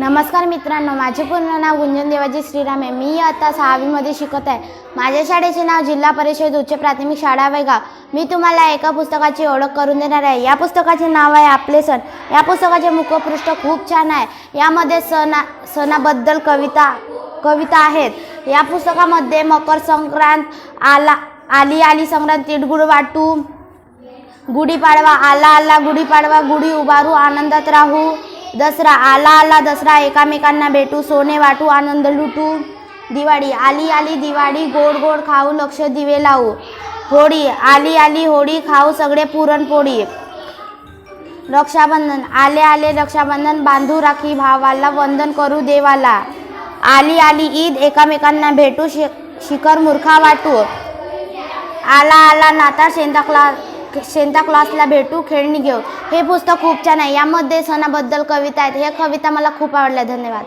नमस्कार मित्रांनो माझे पूर्ण नाव गुंजन देवाजी श्रीराम आहे. मी आता सहावीमध्ये शिकत आहे. माझ्या शाळेचे नाव जिल्हा परिषद उच्च प्राथमिक शाळा वेगाव. मी तुम्हाला एका पुस्तकाची ओळख करून देणार आहे. या पुस्तकाचे नाव आहे आपले सण. या पुस्तकाचे मुखपृष्ठ खूप छान आहे. यामध्ये सणा सणाबद्दल कविता कविता आहेत. या पुस्तकामध्ये मकर संक्रांत आला आली आली संक्रांत तिडगुड वाटू गुढीपाडवा आला आला गुढीपाडवा गुढी उभारू आनंदात राहू दसरा आला आला दसरा एकामेकांना भेटू सोने वाटू आनंद लुटू. दिवाळी आली आली दिवाळी गोड गोड खाऊ लक्ष दिवे लावू. होळी आली आली होळी खाऊ सगळे पुरणपोळी. रक्षाबंधन आले आले रक्षाबंधन बांधू राखी भावाला वंदन करू देवाला. आली आली ईद एकामेकांना भेटू शि शिखर मूर्खा वाटू. आला आला नाता सेंता शेंता क्लासला भेटू खेळणी घेऊ. हे पुस्तक खूप छान आहे. यामध्ये सणाबद्दल कविता आहेत. हे कविता मला खूप आवडल्या. धन्यवाद.